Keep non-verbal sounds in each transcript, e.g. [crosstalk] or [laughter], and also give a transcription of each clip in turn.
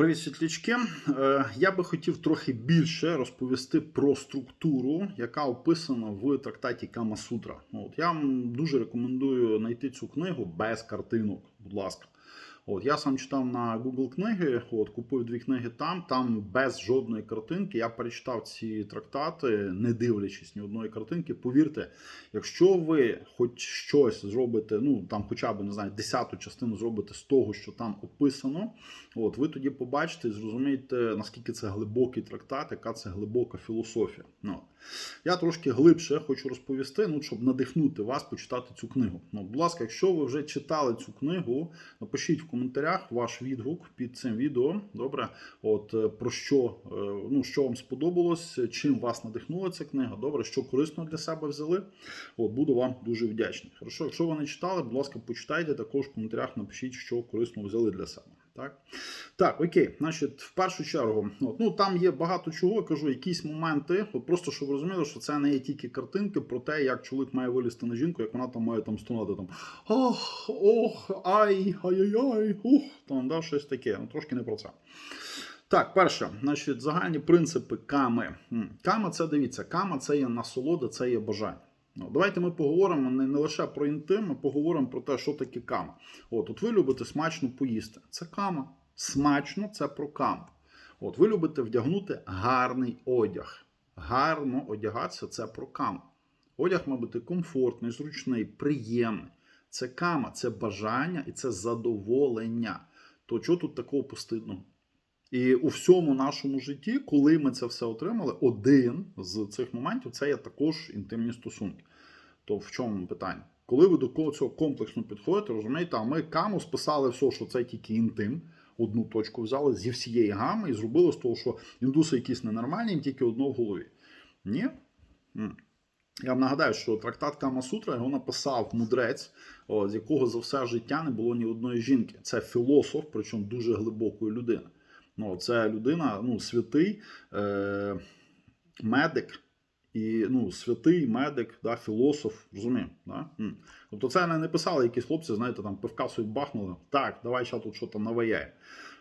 Привіт, світлячки. Е, Я би хотів трохи більше розповісти про структуру, яка описана в трактаті Кама Сутра. От я вам дуже рекомендую знайти цю книгу без картинок, будь ласка. От я сам читав на Google книги, от купив дві книги там. Там без жодної картинки. Я перечитав ці трактати, не дивлячись ні одної картинки. Повірте, якщо ви хоч щось зробите, ну там, хоча б не знаю, десяту частину зробите з того, що там описано, от ви тоді побачите і зрозумієте, наскільки це глибокий трактат, яка це глибока філософія. Ну, я трошки глибше хочу розповісти, ну щоб надихнути вас почитати цю книгу. Ну, будь ласка, якщо ви вже читали цю книгу, напишіть в коментарях ваш відгук під цим відео. Добре, от е, про що, е, ну що вам сподобалось, чим вас надихнула ця книга. Добре, що корисно для себе взяли. От буду вам дуже вдячний. Хорошо, якщо ви не читали, будь ласка, почитайте також в коментарях. Напишіть, що корисно взяли для себе. Так, так, окей, значить, в першу чергу, ну там є багато чого, кажу, якісь моменти. От просто щоб розуміли, що це не є тільки картинки про те, як чоловік має вилізти на жінку, як вона там має там стонати там ох, ох, ай, ай-яй-яй, ух, там да, щось таке. Ну, трошки не про це. Так, перше, значить, загальні принципи ками. Кама це дивіться, кама це є насолода, це є бажання. Ну, давайте ми поговоримо не, не лише про інтим, ми поговоримо про те, що таке кама. От, от ви любите смачно поїсти. Це кама. Смачно це про каму. От ви любите вдягнути гарний одяг. Гарно одягатися це про каму. Одяг має бути комфортний, зручний, приємний. Це кама, це бажання і це задоволення. То чого тут такого постидного? І у всьому нашому житті, коли ми це все отримали, один з цих моментів це є також інтимні стосунки. То в чому питання? Коли ви до кого цього комплексно підходите, розумієте, а ми каму списали все, що це тільки інтим, одну точку взяли зі всієї гами і зробили з того, що індуси якісь ненормальні, тільки одно в голові. Ні? Я вам нагадаю, що трактат Кама Сутра його написав мудрець, з якого за все життя не було ні одної жінки. Це філософ, причому дуже глибокої людини. Ну, це людина, ну, святий е, медик і ну, святий медик, да, філософ, розуміємо. Да? Тобто це не писали якісь хлопці, знаєте, там пивка собі бахнули. Так, давай ще тут щось наваяє.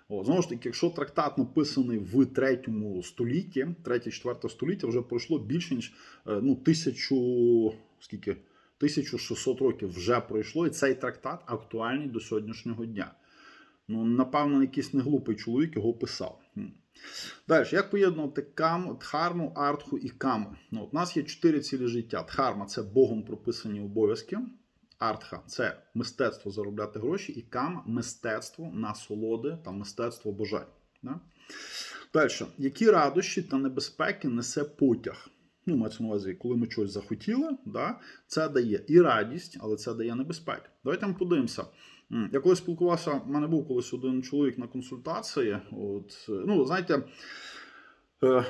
О, знову ж таки, якщо трактат написаний в третьому столітті, третє-четверте століття, вже пройшло більше ніж е, ну, тисячу скільки? 1600 років вже пройшло, і цей трактат актуальний до сьогоднішнього дня. Ну, напевно, якийсь неглупий чоловік його писав. Далі, як поєднувати каму, дхарму, артху і каму? Ну, от у нас є чотири цілі життя. Дхарма це Богом прописані обов'язки. Артха це мистецтво заробляти гроші, і кама мистецтво насолоди та мистецтво бажань. Да? Далі, які радощі та небезпеки несе потяг? Ну, мається на увазі, коли ми щось захотіли, да, це дає і радість, але це дає небезпеки. Давайте ми подивимося. Я коли спілкувався, в мене був колись один чоловік на консультації. От, е, ну, знаєте,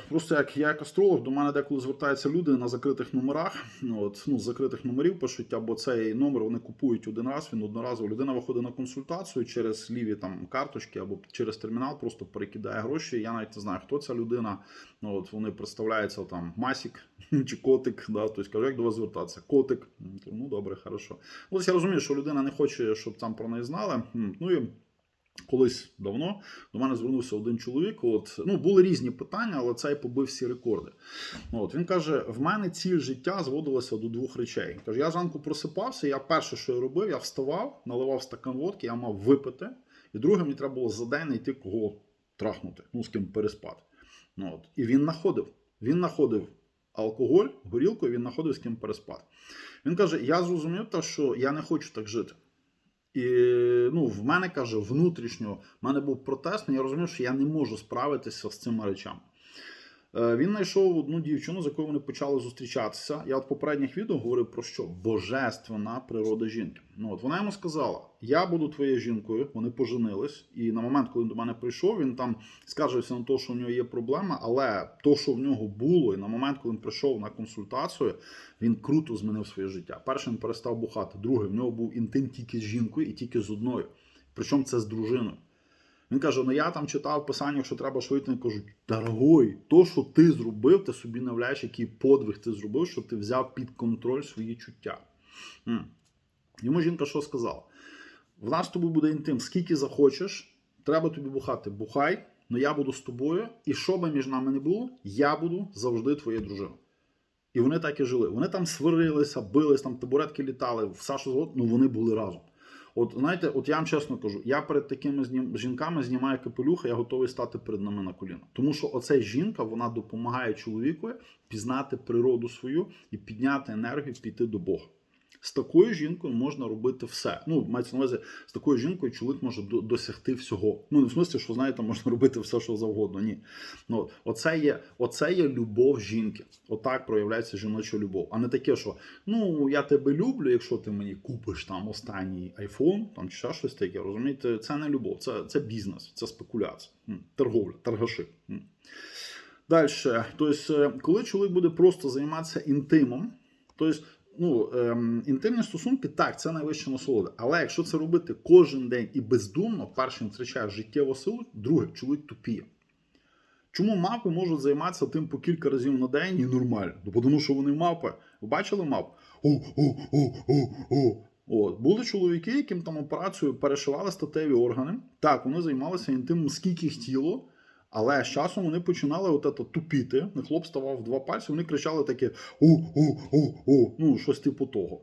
просто як я як астролог, до мене деколи звертаються люди на закритих номерах. От, ну, з закритих номерів пишуть, або цей номер вони купують один раз, він одноразово. Людина виходить на консультацію через ліві там карточки або через термінал, просто перекидає гроші. Я навіть не знаю, хто ця людина. Ну, от вони представляються там Масік [laughs] чи котик. Да, тобто кажу, як до вас звертатися? Котик. Ну добре, хорошо. Ну, ось я розумію, що людина не хоче, щоб там про неї знали. Ну і колись давно до мене звернувся один чоловік. От ну були різні питання, але цей побив всі рекорди. От він каже: в мене ціль життя зводилася до двох речей. Каже, я зранку просипався. Я перше, що я робив, я вставав, наливав стакан водки, я мав випити. І друге, мені треба було за день знайти кого трахнути, ну з ким переспати. Ну, от. І він знаходив. Він знаходив алкоголь, горілку, і він знаходив з ким переспати. Він каже: Я зрозумів, те, що я не хочу так жити. І ну, в мене каже, внутрішньо, в мене був протест, але я розумів, що я не можу справитися з цими речами. Е, Він знайшов одну дівчину, з якою вони почали зустрічатися. Я от в попередніх відео говорив про що? Божественна природа жінки. Ну от вона йому сказала: Я буду твоєю жінкою. Вони поженились. І на момент, коли він до мене прийшов, він там скаржився на те, що в нього є проблема, але то, що в нього було, і на момент, коли він прийшов на консультацію, він круто змінив своє життя. Першим перестав бухати. Друге, в нього був інтим тільки з жінкою і тільки з одною. Причому це з дружиною. Він каже: ну я там читав в писаннях, що треба швидко. Я кажу, дорогой, то, що ти зробив, ти собі не являєш, який подвиг ти зробив, що ти взяв під контроль свої чуття. Йому жінка що сказала? В нас з тобою буде інтим, скільки захочеш, треба тобі бухати, бухай, але я буду з тобою, і що би між нами не було, я буду завжди твоєю дружиною. І вони так і жили. Вони там сварилися, бились, там табуретки літали, все що згодно, ну вони були разом. От знаєте, от я вам чесно кажу, я перед такими жінками знімаю капелюха, я готовий стати перед ними на коліна. Тому що оця жінка вона допомагає чоловікові пізнати природу свою і підняти енергію, піти до Бога. З такою жінкою можна робити все. Ну, мається на увазі, з такою жінкою чоловік може досягти всього. Ну, не в смислі, що знаєте, можна робити все, що завгодно. Ні. Ну, оце, є, оце є любов жінки. Отак проявляється жіноча любов. А не таке, що ну я тебе люблю, якщо ти мені купиш там останній айфон, там чи ще щось таке. Розумієте, це не любов, це, це бізнес, це спекуляція, торговля, торгаши. Далі, тобто, коли чоловік буде просто займатися інтимом, тобто, ну, ем, інтимні стосунки, так, це найвища насолода. Але якщо це робити кожен день і бездумно, перше, він втрачає життєву силу, друге, чоловік тупіє. Чому мавпи можуть займатися тим по кілька разів на день і нормально? Ну, тому що вони мавпи. Ви бачили о. От. Були чоловіки, яким там операцією перешивали статеві органи. Так, вони займалися інтимом скільки хотіло, але з часом вони починали от это тупіти. Хлоп ставав два пальці, вони кричали таке о. Ну, щось типу того.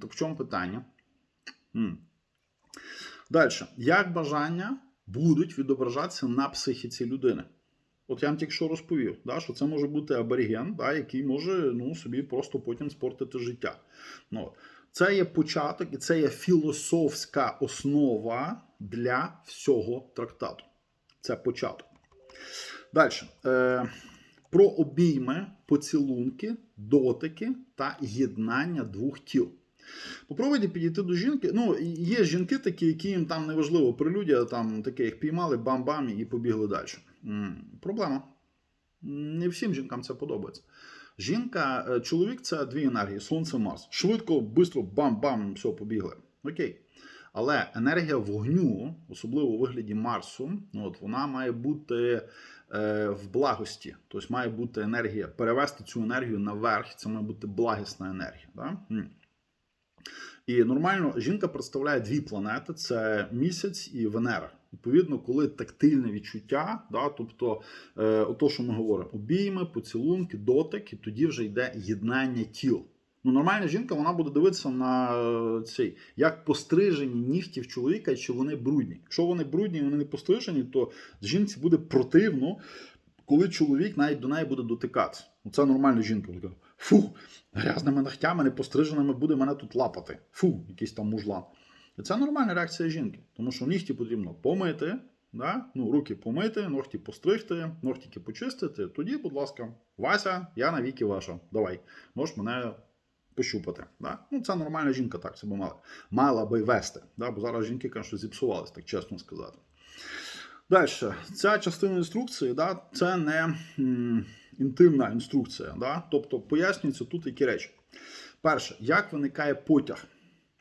Так в чому питання? Далі. Як бажання будуть відображатися на психіці людини? От я вам тільки що розповів, да, що це може бути абориген, да, який може ну, собі просто потім спортити життя. Ну, це є початок і це є філософська основа для всього трактату. Це початок. Далі. Е, про обійми, поцілунки, дотики та єднання двох тіл. Попробуйте підійти до жінки. Ну, є жінки такі, які їм там неважливо прелюдія, там таке їх піймали, бам-бам і побігли далі. Проблема. Не всім жінкам це подобається. Жінка, е, чоловік це дві енергії: сонце, Марс. Швидко, швидко, бам-бам, все, побігли. Окей. Але енергія вогню, особливо у вигляді Марсу, ну, от, вона має бути е, в благості. Тобто має бути енергія, перевести цю енергію наверх, це має бути благісна енергія. Да? І нормально жінка представляє дві планети: це місяць і Венера. Відповідно, коли тактильне відчуття, да, тобто е, ото, що ми говоримо, обійми, поцілунки, дотик, і тоді вже йде єднання тіл. Ну, нормальна жінка вона буде дивитися на е, цей, як пострижені нігті в чоловіка, чи вони брудні. Якщо вони брудні і вони не пострижені, то жінці буде противно, коли чоловік навіть до неї буде дотикатися. Ну, Це нормальна жінка. Вона Фу, грязними ногтями, непостриженими буде мене тут лапати. Фу, якийсь там мужлан. І це нормальна реакція жінки, тому що нігті потрібно помити, да? ну, руки помити, ногті постригти, ногтики почистити. Тоді, будь ласка, Вася, я навіки ваша. Давай, можеш мене пощупати. Да? Ну, це нормальна жінка, так себе мала. Мала би вести. Да? Бо зараз жінки, конечно, зіпсувались, так чесно сказати. Далі, ця частина інструкції, да, це не м, інтимна інструкція. Да? Тобто пояснюється тут які речі. Перше, як виникає потяг?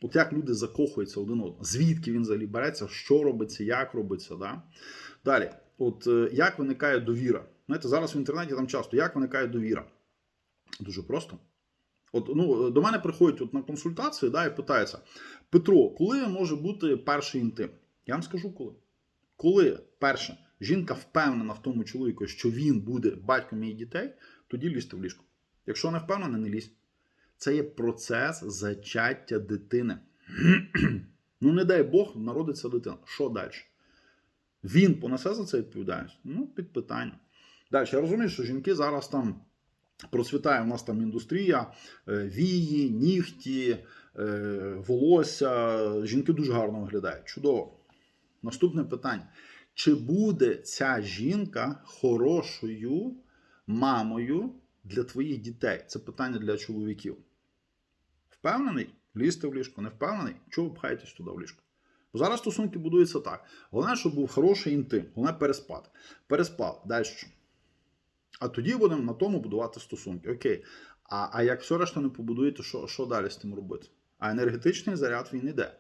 От як люди закохуються один одного, звідки він взагалі береться, що робиться, як робиться. Да? Далі, от е, як виникає довіра? Знаєте, зараз в інтернеті там часто як виникає довіра? Дуже просто. От, ну, до мене приходять от на консультації да, і питаються: Петро, коли може бути перший інтим? Я вам скажу коли. Коли, перше, жінка впевнена в тому чоловіку, що він буде батьком її дітей, тоді лізьте в ліжко. Якщо не впевнена, не лізь. Це є процес зачаття дитини. [clears throat] ну, не дай Бог, народиться дитина. Що далі? Він понесе за це відповідальність? Ну, під питання. Далі, я розумію, що жінки зараз там процвітає у нас там індустрія, е, вії, нігті, е, волосся. Жінки дуже гарно виглядають. Чудово. Наступне питання: чи буде ця жінка хорошою мамою для твоїх дітей? Це питання для чоловіків. Впевнений? Лізьте в ліжко, не впевнений? Чого ви пхаєтесь туди в ліжко? Бо зараз стосунки будуються так. Головне, щоб був хороший інтим, головне переспати. Переспали. Далі що? А тоді будемо на тому будувати стосунки. Окей. А, а як все решта не побудуєте, що, що далі з тим робити? А енергетичний заряд він іде.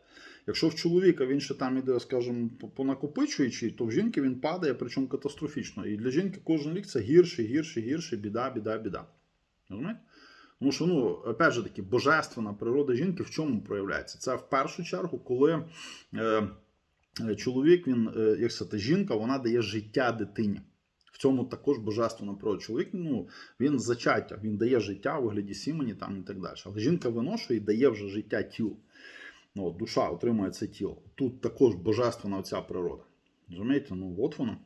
Якщо в чоловіка він ще там іде, скажімо, по- понакопичуючий, то в жінки він падає, причому катастрофічно. І для жінки кожен рік це гірше, гірше, гірше, біда, біда, біда. Розумієте? Тому що, ну, опять же таки, божественна природа жінки в чому проявляється? Це в першу чергу, коли е, е, чоловік, він, е, як сказати, жінка, вона дає життя дитині. В цьому також божественно природа. Чоловік, ну, він зачаття, він дає життя у вигляді сімені там і так далі. Але жінка виношує і дає вже життя тілу. Ну, душа отримує це тіло. Тут також божественна оця природа. Розумієте? Ну, от воно.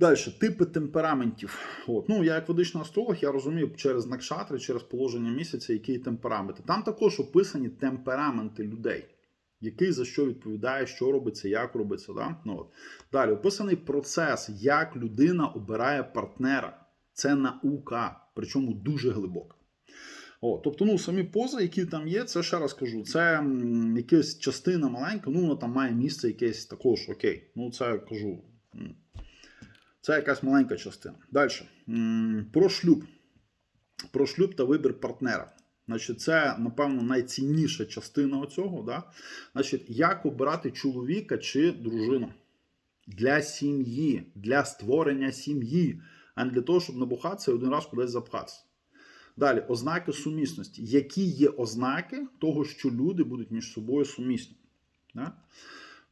Далі, типи темпераментів. От. Ну, я як ведичний астролог, я розумію через накшатри, через положення місяця, які темпераменти. Там також описані темпераменти людей, який за що відповідає, що робиться, як робиться. Да? Ну, от. Далі описаний процес, як людина обирає партнера. Це наука, причому дуже глибока. О, тобто, ну, самі пози, які там є, це ще раз кажу, це якась частина маленька, ну, вона там має місце якесь також, окей. Ну, це кажу. Це якась маленька частина. Далі. Про шлюб. Про шлюб та вибір партнера. Значить, це, напевно, найцінніша частина оцього. Да? Значить, як обирати чоловіка чи дружину для сім'ї, для створення сім'ї, а не для того, щоб набухатися і один раз кудись запхатися. Далі, ознаки сумісності. Які є ознаки того, що люди будуть між собою сумісні? Да?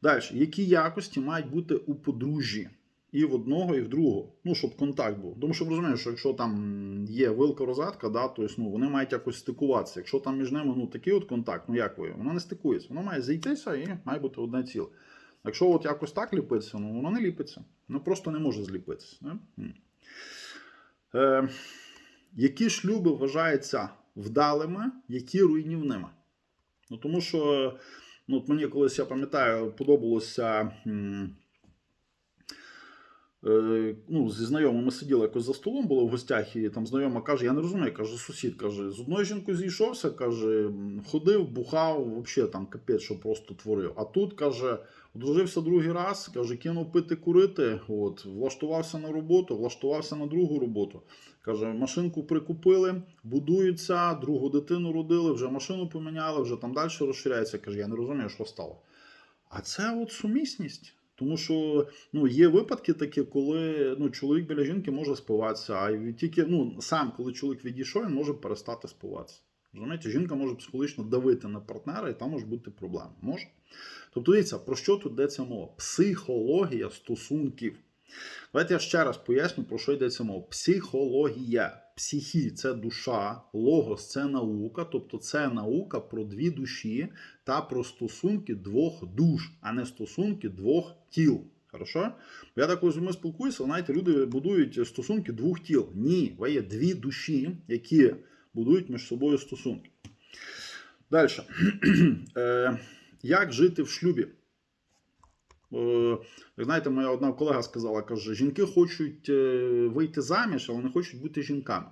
Далі, які якості мають бути у подружжі? І в одного, і в другого. Ну, щоб контакт був. Тому що розумієш, що якщо там є вилка розетка, да, то ну, вони мають якось стикуватися. Якщо там між ними ну, такий от контакт, ну як ви, воно не стикується. Воно має зійтися і має бути одне ціле. Якщо от якось так ліпиться, ну воно не ліпиться. Ну просто не може зліпитися. М. Е, які шлюби вважаються вдалими, які руйнівними? Ну, тому що ну, от мені колись я пам'ятаю, подобалося. м, ну, зі знайомими сиділи якось за столом, були в гостях, і там знайома каже: Я не розумію, каже, сусід каже, з одною жінкою зійшовся, каже, ходив, бухав, взагалі там капець, що просто творив. А тут каже, одружився другий раз, каже, кинув пити курити, от, влаштувався на роботу, влаштувався на другу роботу. Каже, машинку прикупили, будуються, другу дитину родили, вже машину поміняли, вже там далі розширяється. Каже, я не розумію, що стало. А це от сумісність. Тому що ну, є випадки такі, коли ну, чоловік біля жінки може спиватися, а тільки ну, сам, коли чоловік відійшов, він може перестати спиватися. Розумієте, жінка може психологічно давити на партнера, і там може бути проблема. Може? Тобто, дивіться, про що тут йдеться мова? Психологія стосунків. Давайте я ще раз поясню, про що йдеться мова. Психологія. Психі це душа, логос це наука, тобто це наука про дві душі та про стосунки двох душ, а не стосунки двох тіл. Хорошо? Я так розумію, спілкуюся, знаєте, люди будують стосунки двох тіл. Ні, ви є дві душі, які будують між собою стосунки. Далі. [clears throat] Е, Як жити в шлюбі? Е, Як знаєте, моя одна колега сказала, каже, жінки хочуть е, вийти заміж, але не хочуть бути жінками.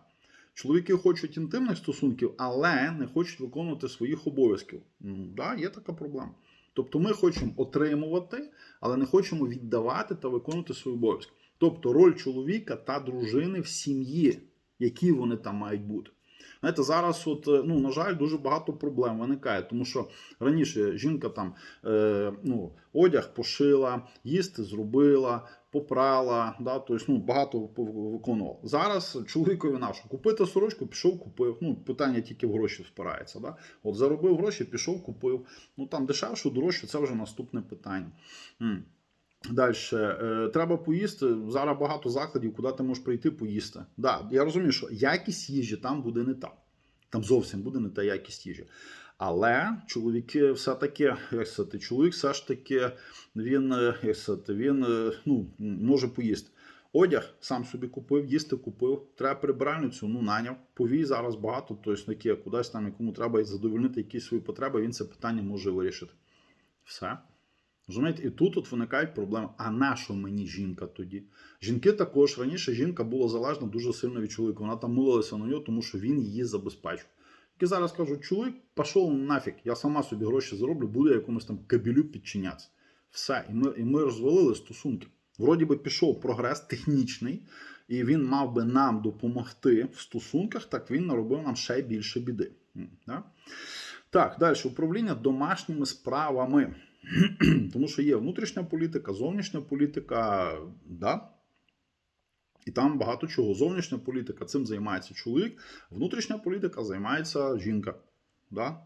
Чоловіки хочуть інтимних стосунків, але не хочуть виконувати своїх обов'язків. Ну, да, є така проблема. Тобто ми хочемо отримувати, але не хочемо віддавати та виконувати свої обов'язки. Тобто роль чоловіка та дружини в сім'ї, які вони там мають бути. Знаєте, зараз, от, е, ну, на жаль, дуже багато проблем виникає, тому що раніше жінка там е, ну, одяг пошила, їсти зробила, попрала, да, тобто, ну, багато виконував. Зараз чоловікові нашу купити сорочку, пішов, купив. Ну, питання тільки в гроші впирається. Да? От заробив гроші, пішов, купив. Ну там дешевше, дорожче, це вже наступне питання. Далі, е, треба поїсти. Зараз багато закладів, куди ти можеш прийти поїсти. Да, я розумію, що якість їжі там буде не та. Там зовсім буде не та якість їжі. Але чоловіки все-таки, як сказати, чоловік все ж таки він, е, як сказати, він е, ну, може поїсти. Одяг сам собі купив, їсти купив. Треба прибиральницю, ну наняв. Повій зараз багато, тобто такі кудись там, якому треба задовольнити якісь свої потреби, він це питання може вирішити. Все. Розумієте, і тут от виникають проблеми. А на що мені жінка тоді? Жінки також раніше жінка була залежна дуже сильно від чоловіка. Вона там милилася на нього, тому що він її забезпечив. Які зараз кажуть, чоловік пішов нафіг, я сама собі гроші зароблю, буду якомусь там кабелю підчинятися. Все, і ми, і ми розвалили стосунки. Вроді би пішов прогрес технічний, і він мав би нам допомогти в стосунках, так він наробив нам ще більше біди. Так, далі управління домашніми справами. [clears throat] Тому що є внутрішня політика, зовнішня політика, да? І там багато чого. Зовнішня політика цим займається чоловік, внутрішня політика займається жінка. Да?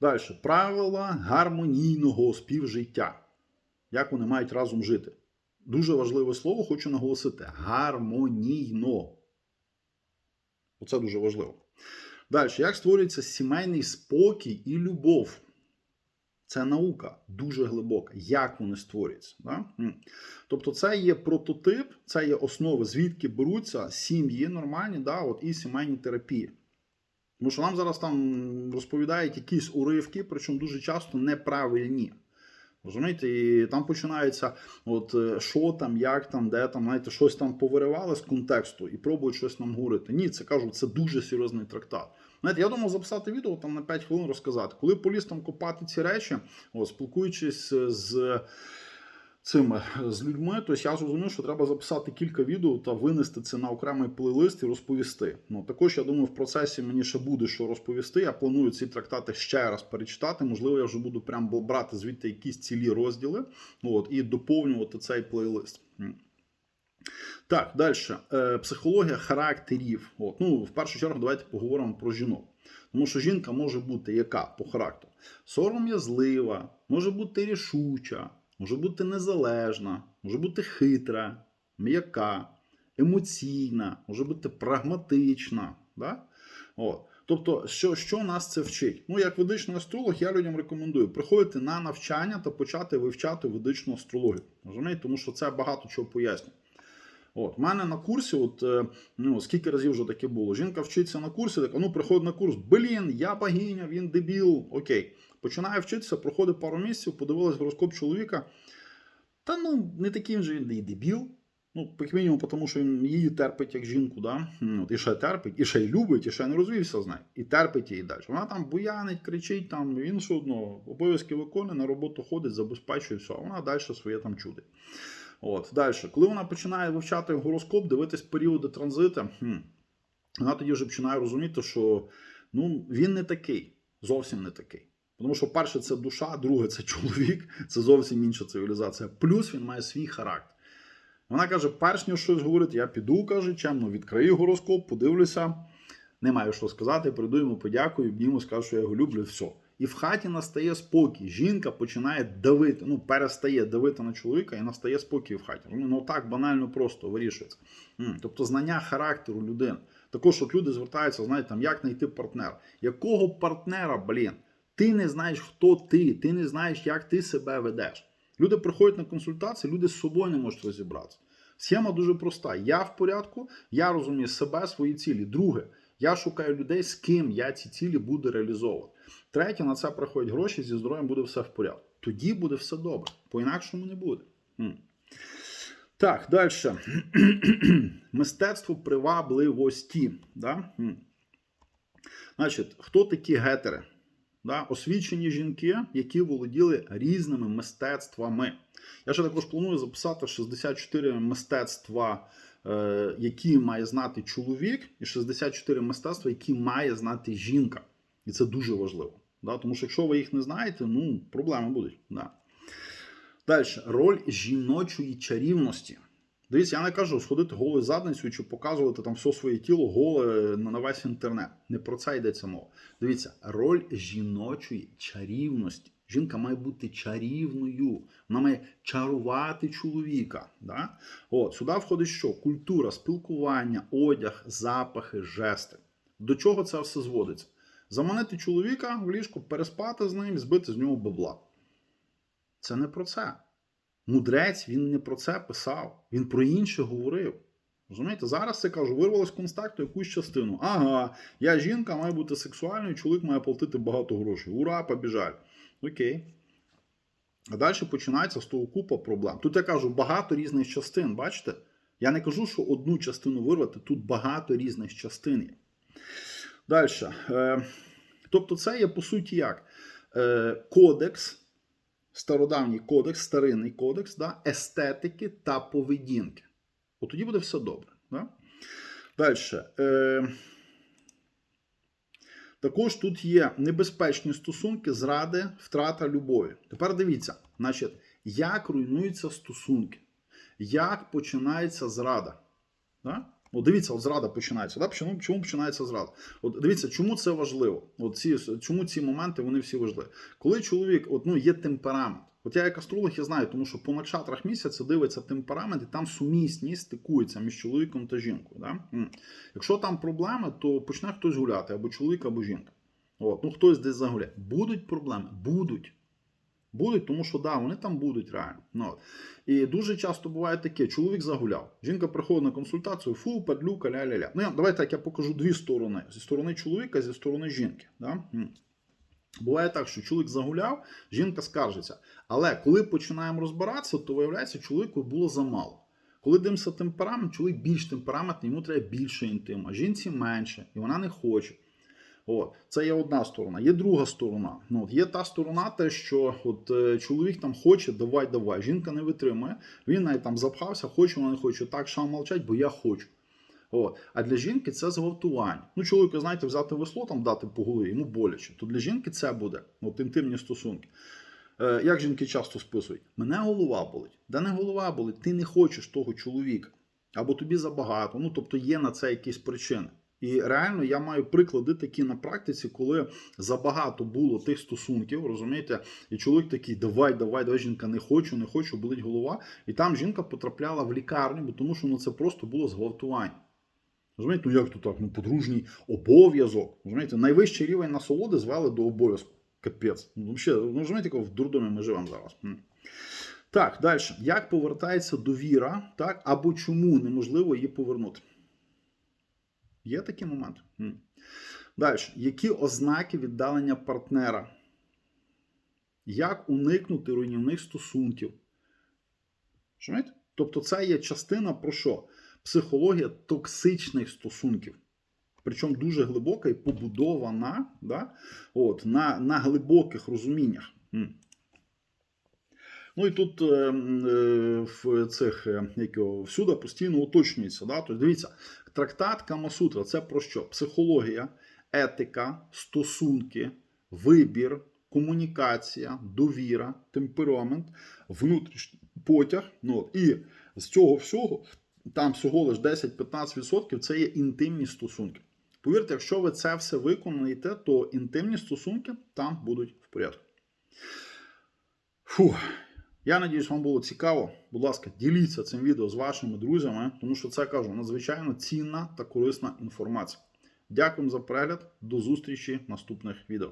Далі. Правила гармонійного співжиття. Як вони мають разом жити? Дуже важливе слово, хочу наголосити: гармонійно. Оце дуже важливо. Далі, як створюється сімейний спокій і любов? Це наука дуже глибока. Як вони створюються? Да? Тобто, це є прототип, це є основи, звідки беруться сім'ї нормальні, да, от, і сімейні терапії. Тому що нам зараз там розповідають якісь уривки, причому дуже часто неправильні. Розумієте, і там починається, от е, що там, як там, де там, знаєте, щось там повиривали з контексту і пробують щось нам говорити. Ні, це кажуть, це дуже серйозний трактат. Знаєте, я думав записати відео там на 5 хвилин розказати. Коли поліз там копати ці речі, о, спілкуючись з цими з людьми, то я зрозумів, що треба записати кілька відео та винести це на окремий плейлист і розповісти. Ну також я думаю, в процесі мені ще буде що розповісти. Я планую ці трактати ще раз перечитати. Можливо, я вже буду прям брати звідти якісь цілі розділи, от і доповнювати цей плейлист. Так, далі. Е, психологія характерів. От, ну, в першу чергу, давайте поговоримо про жінок. Тому що жінка може бути яка по характеру? Сором'язлива, може бути рішуча, може бути незалежна, може бути хитра, м'яка, емоційна, може бути прагматична. Да? От. Тобто, що, що нас це вчить? Ну, як ведичний астролог, я людям рекомендую приходити на навчання та почати вивчати ведичну астрологію. Розумієте? Тому що це багато чого пояснює. От, в мене на курсі, от, е, ну, скільки разів вже таке було. Жінка вчиться на курсі, така, ну, приходить на курс, блін, я богиня, він дебіл. Окей. Починає вчитися, проходить пару місяців, подивилась гороскоп чоловіка. Та ну, не такий вже він і дебіл. Ну, як мінімум, тому що він її терпить як жінку, да? Ну, От, і ще терпить, і ще й любить, і ще не розвівся з нею. І терпить її далі. Вона там буянить, кричить, там, він все одно обов'язки виконує, на роботу ходить, забезпечує все, а вона далі своє там чудить. От, далі, коли вона починає вивчати гороскоп, дивитись періоди транзиту, хм, вона тоді вже починає розуміти, що ну, він не такий, зовсім не такий. Тому що, перше, це душа, друге, це чоловік, це зовсім інша цивілізація. Плюс він має свій характер. Вона каже: перш ніж щось говорити, я піду, каже, чемно відкрию гороскоп, подивлюся, не маю що сказати, прийду йому, подякую, обніму, скажу, що я його люблю, все. І в хаті настає спокій. Жінка починає давити, ну перестає давити на чоловіка і настає спокій в хаті. Ну так банально просто вирішується. Тобто знання характеру людини. Також от люди звертаються, знаєте, там, як знайти партнера. Якого партнера, блін? Ти не знаєш, хто ти, ти не знаєш, як ти себе ведеш. Люди приходять на консультації, люди з собою не можуть розібратися. Схема дуже проста. Я в порядку, я розумію себе, свої цілі. Друге, я шукаю людей, з ким я ці цілі буду реалізовувати. Третє, на це приходять гроші, зі здоров'ям буде все в порядку. Тоді буде все добре. По-інакшому не буде. Так, далі. [clears throat] Мистецтво привабливості. Да? Значить, хто такі гетери? Да? Освічені жінки, які володіли різними мистецтвами. Я ще також планую записати 64 мистецтва, які має знати чоловік, і 64 мистецтва, які має знати жінка. І це дуже важливо. Да? Тому що якщо ви їх не знаєте, ну, проблеми будуть. Да. Далі, роль жіночої чарівності. Дивіться, я не кажу сходити голою задницею чи показувати там все своє тіло голе на весь інтернет. Не про це йдеться мова. Дивіться, роль жіночої чарівності. Жінка має бути чарівною, вона має чарувати чоловіка. Да? От, Сюди входить що? Культура, спілкування, одяг, запахи, жести. До чого це все зводиться? Заманити чоловіка в ліжко, переспати з ним, збити з нього бабла. Це не про це. Мудрець він не про це писав, він про інше говорив. Розумієте, зараз це кажу, вирвалось з констакту якусь частину. Ага, я жінка, маю бути сексуальною, чоловік має платити багато грошей. Ура, побіжаль. Окей. А далі починається з того купа проблем. Тут я кажу багато різних частин, бачите? Я не кажу, що одну частину вирвати, тут багато різних частин є. Далі. Е, тобто, це є по суті як е, кодекс, стародавній кодекс, старинний кодекс да, естетики та поведінки. От тоді буде все добре. Да? Далі. Також тут є небезпечні стосунки, зради, втрата любові. Тепер дивіться, значить, як руйнуються стосунки, як починається зрада. Да? От дивіться, от зрада починається. Да? Чому, чому починається зрада? От дивіться, чому це важливо? От ці, чому ці моменти вони всі важливі? Коли чоловік, от, ну, є темперамент. От я як астролог я знаю, тому що по накшатрах місяця дивиться темперамент, і там сумісність стикується між чоловіком та жінкою. Да? Якщо там проблеми, то почне хтось гуляти або чоловік, або жінка. От, ну хтось десь загуляє. Будуть проблеми? Будуть. Будуть, тому що да, вони там будуть реально. Ну, от. І дуже часто буває таке: чоловік загуляв, жінка приходить на консультацію, фу, падлюка, ля-ля-ля. Ну, давайте так, я покажу дві сторони: зі сторони чоловіка, зі сторони жінки. Да? Буває так, що чоловік загуляв, жінка скаржиться. Але коли починаємо розбиратися, то виявляється, чоловіку було замало. Коли дивимося темперамент, чоловік більш темпераментний, йому треба більше інтиму, а жінці менше, і вона не хоче. От, це є одна сторона. Є друга сторона. Ну, от, є та сторона, те, що от, е, чоловік там хоче, давай, давай. Жінка не витримує. Він навіть там запхався, хоче, вона не хоче. Так, шам мовчать, бо я хочу. От. А для жінки це зґвалтування. Ну, чоловіка, знаєте, взяти весло, там дати по голові, йому боляче. То для жінки це буде от, інтимні стосунки. Е, як жінки часто списують? Мене голова болить. Да не голова болить, ти не хочеш того чоловіка. Або тобі забагато. Ну, тобто є на це якісь причини. І реально я маю приклади такі на практиці, коли забагато було тих стосунків, розумієте, і чоловік такий, давай, давай, давай, жінка, не хочу, не хочу, болить голова. І там жінка потрапляла в лікарню, бо тому що ну, це просто було зґвалтування. Розумієте, ну як то так? Ну, подружній обов'язок. Розумієте, найвищий рівень насолоди звели до обов'язку. Капець. Ну, взагалі, ну, розумієте, в дурдомі ми живемо зараз. Так, далі. Як повертається довіра, так, або чому неможливо її повернути? Є такі моменти. М. Далі. Які ознаки віддалення партнера? Як уникнути руйнівних стосунків? Розумієте? Тобто, це є частина про що? Психологія токсичних стосунків. Причому дуже глибока і побудована да? От, на, на глибоких розуміннях. Ну і тут е, е, в цих е, як його, всюди постійно уточнюється. Да? Тобто, дивіться, трактат Камасутра це про що? Психологія, етика, стосунки, вибір, комунікація, довіра, темперамент, внутрішній потяг. Ну, і з цього всього, там всього лише 10-15% це є інтимні стосунки. Повірте, якщо ви це все виконаєте, то інтимні стосунки там будуть в порядку. Фух. Я надіюсь, вам було цікаво. Будь ласка, діліться цим відео з вашими друзями, тому що це кажу надзвичайно цінна та корисна інформація. Дякую за перегляд. До зустрічі в наступних відео.